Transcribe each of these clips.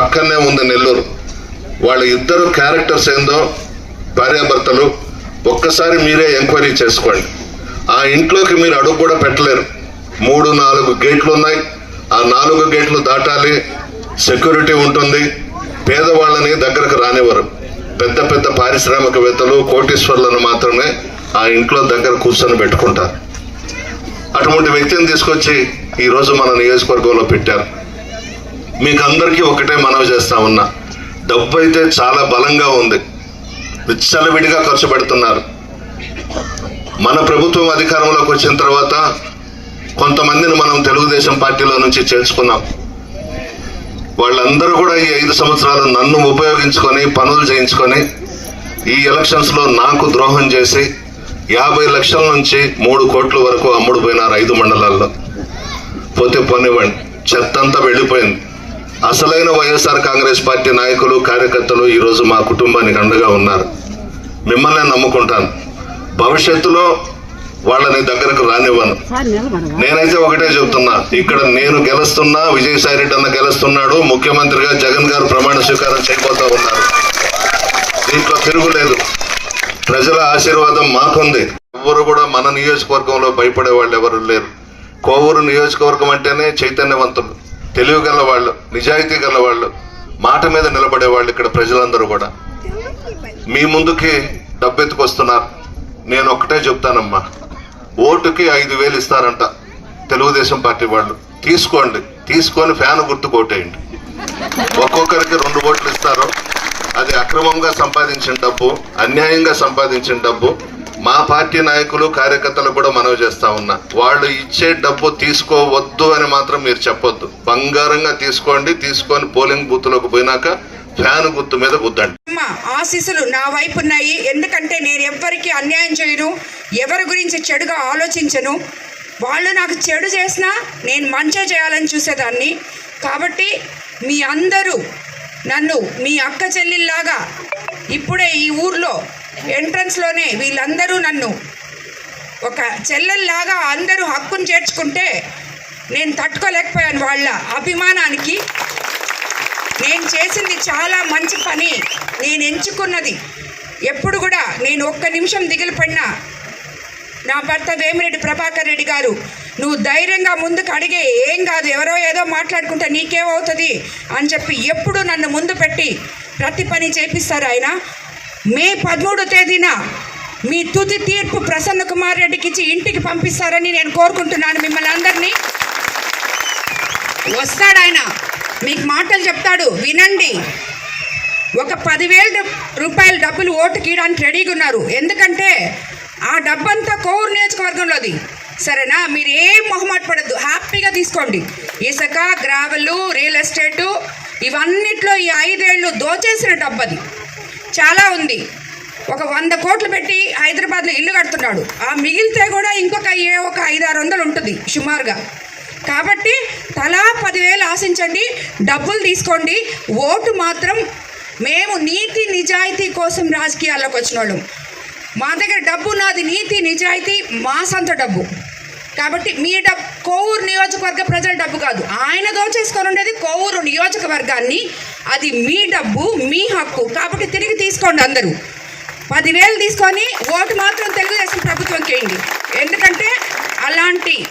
పక్కనే ఉంది నెల్లూరు. వాళ్ళ ఇద్దరు క్యారెక్టర్స్ ఏందో భార్యాభర్తలు ఒక్కసారి మీరే ఎంక్వైరీ చేసుకోండి. ఆ ఇంట్లోకి మీరు అడుగు కూడా పెట్టలేరు. మూడు నాలుగు గేట్లు ఉన్నాయి. ఆ నాలుగు గేట్లు దాటాలి. సెక్యూరిటీ ఉంటుంది. పేదవాళ్ళని దగ్గరకు రానివ్వరు. పెద్ద పెద్ద పారిశ్రామికవేత్తలు కోటీశ్వర్లను మాత్రమే ఆ ఇంట్లో దగ్గర కూర్చొని పెట్టుకుంటారు. అటువంటి వ్యక్తిని తీసుకొచ్చి ఈరోజు మన నియోజకవర్గంలో పెట్టారు. మీకు అందరికీ ఒకటే మనవి చేస్తా ఉన్నా. డబ్బు అయితే చాలా బలంగా ఉంది. విచ్చలవిడిగా ఖర్చు పెడుతున్నారు. మన ప్రభుత్వం అధికారంలోకి వచ్చిన తర్వాత కొంతమందిని మనం తెలుగుదేశం పార్టీలో నుంచి చేర్చుకున్నాం. వాళ్ళందరూ కూడా ఈ ఐదు సంవత్సరాలు నన్ను ఉపయోగించుకొని పనులు చేయించుకొని ఈ ఎలక్షన్స్లో నాకు ద్రోహం చేసి యాభై లక్షల నుంచి మూడు కోట్ల వరకు అమ్ముడుపోయినారు ఐదు మండలాల్లో. పోతే పోనివ్వండి. చెత్తంతా వెళ్ళిపోయింది. అసలైన వైఎస్ఆర్ కాంగ్రెస్ పార్టీ నాయకులు కార్యకర్తలు ఈ రోజు మా కుటుంబానికి అండగా ఉన్నారు. మిమ్మల్ని నమ్ముకుంటాను. భవిష్యత్తులో వాళ్ళని దగ్గరకు రానివ్వను. నేనైతే ఒకటే చెప్తున్నా. ఇక్కడ నేను గెలుస్తున్నా విజయసాయి రెడ్డి అన్న గెలుస్తున్నాడు ముఖ్యమంత్రిగా జగన్ గారు ప్రమాణ స్వీకారం చేయబోతా ఉన్నారు. దీంట్లో తిరుగులేదు. ప్రజల ఆశీర్వాదం మాకుంది. ఎవరు కూడా మన నియోజకవర్గంలో భయపడే వాళ్ళు ఎవరు లేరు. కోవూరు నియోజకవర్గం అంటేనే చైతన్యవంతులు. తెలివి గల వాళ్ళు నిజాయితీ గల వాళ్ళు మాట మీద నిలబడే వాళ్ళు ఇక్కడ ప్రజలందరూ కూడా. మీ ముందుకి డబ్బెత్తుకొస్తున్నారు. నేను ఒక్కటే చెప్తానమ్మా. ఓటుకి ఐదు వేలు ఇస్తారంట తెలుగుదేశం పార్టీ వాళ్ళు. తీసుకోండి. తీసుకొని ఫ్యాన్ గుర్తు కొట్టేయండి. ఒక్కొక్కరికి రెండు ఓట్లు ఇస్తారు. అది అక్రమంగా సంపాదించిన డబ్బు అన్యాయంగా సంపాదించిన డబ్బు మా పార్టీ నాయకులు కార్యకర్తలు కూడా మనవి చేస్తా ఉన్నా. వాళ్ళు ఇచ్చే డబ్బు తీసుకోవద్దు అని మాత్రం మీరు చెప్పొద్దు. బంగారంగా తీసుకోండి తీసుకొని పోలింగ్ బూత్లోకి పోయినాక ఫ్యాన్ గుర్తు మీద గుద్దండి. ఆశీస్సులు నా వైపు ఉన్నాయి. ఎందుకంటే నేను ఎవ్వరికి అన్యాయం చేయను ఎవరి గురించి చెడుగా ఆలోచించను. వాళ్ళు నాకు చెడు చేసినా నేను మంచి చేయాలని చూసేదాన్ని. కాబట్టి మీ అందరూ నన్ను మీ అక్క చెల్లిలాగా ఇప్పుడే ఈ ఊర్లో ఎంట్రన్స్లోనే వీళ్ళందరూ నన్ను ఒక చెల్లెల్లాగా అందరూ హక్కును చేర్చుకుంటే నేను తట్టుకోలేకపోయాను వాళ్ళ అభిమానానికి. నేను చేసింది చాలా మంచి పని. నేను ఎంచుకున్నది. ఎప్పుడు కూడా నేను ఒక్క నిమిషం దిగులు పడినా నా భర్త వేమిరెడ్డి ప్రభాకర్ రెడ్డి గారు నువ్వు ధైర్యంగా ముందుకు అడిగే ఏం కాదు. ఎవరో ఏదో మాట్లాడుకుంటే నీకేమవుతుంది? అని చెప్పి ఎప్పుడు నన్ను ముందు పెట్టి ప్రతి పని చేపిస్తారు ఆయన. మే పదమూడో తేదీన మీ తుది తీర్పు ప్రసన్న కుమార్ రెడ్డికి ఇచ్చి ఇంటికి పంపిస్తారని నేను కోరుకుంటున్నాను మిమ్మల్ని అందరినీ. వస్తాడు ఆయన. మీకు మాటలు చెప్తాడు. వినండి. ఒక పదివేల రూపాయల డబ్బులు ఓటుకి ఇవ్వడానికి రెడీగా ఉన్నారు. ఎందుకంటే ఆ డబ్బంతా కోవూరు నియోజకవర్గంలోది సరేనా? మీరు ఏం మొహమాట పడద్దు. హ్యాపీగా తీసుకోండి. ఇసుక గ్రావెలు రియల్ ఎస్టేటు ఇవన్నిట్లో ఈ ఐదేళ్ళు దోచేసిన డబ్బది. చాలా ఉంది. ఒక వంద కోట్లు పెట్టి హైదరాబాద్లో ఇల్లు కడుతున్నాడు. ఆ మిగిలితే కూడా ఇంకొక ఏ ఒక ఐదు ఆరు వందలు ఉంటుంది సుమారుగా. కాబట్టి తలా పదివేలు ఆశించండి డబ్బులు తీసుకోండి. ఓటు మాత్రం మేము నీతి నిజాయితీ కోసం రాజకీయాల్లోకి వచ్చిన వాళ్ళం మా దగ్గర డబ్బు నాది నీతి నిజాయితీ మా సొంత డబ్బు. కాబట్టి మీ డబ్బు కోవూరు నియోజకవర్గ ప్రజల డబ్బు కాదు. ఆయన దోచేసుకొని ఉండేది కోవూరు నియోజకవర్గాన్ని అది మీ డబ్బు మీ హక్కు. కాబట్టి తిరిగి తీసుకోండి అందరూ. పదివేలు తీసుకొని ఓటు మాత్రం తెలుగుదేశం ప్రభుత్వం చేయండి ఎందుకంటే అలాంటి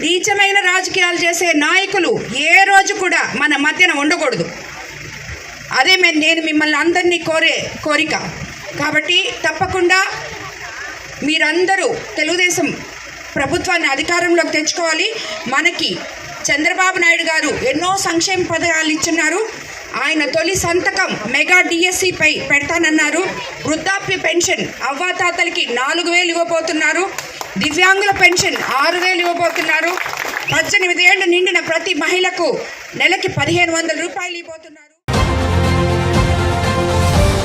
నీచమైన రాజకీయాలు చేసే నాయకులు ఏ రోజు కూడా మన మధ్యన ఉండకూడదు. అదే మే- నేను మిమ్మల్ని అందరినీ కోరే కోరిక. కాబట్టి తప్పకుండా మీరందరూ తెలుగుదేశం ప్రభుత్వాన్ని అధికారంలోకి తెచ్చుకోవాలి. మనకి చంద్రబాబు నాయుడు గారు ఎన్నో సంక్షేమ పథకాలు ఇచ్చున్నారు. ఆయన తొలి సంతకం మెగా డిఎస్సిపై పెడతానన్నారు. వృద్ధాప్య పెన్షన్ అవ్వాతాతలకి నాలుగు వేలు ఇవ్వబోతున్నారు. దివ్యాంగుల పెన్షన్ ఆరు వేలు ఇవ్వబోతున్నారు. పద్దెనిమిది ఏళ్ళు నిండిన ప్రతి మహిళకు నెలకి పదిహేను వందల రూపాయలు ఇవ్వబోతున్నారు.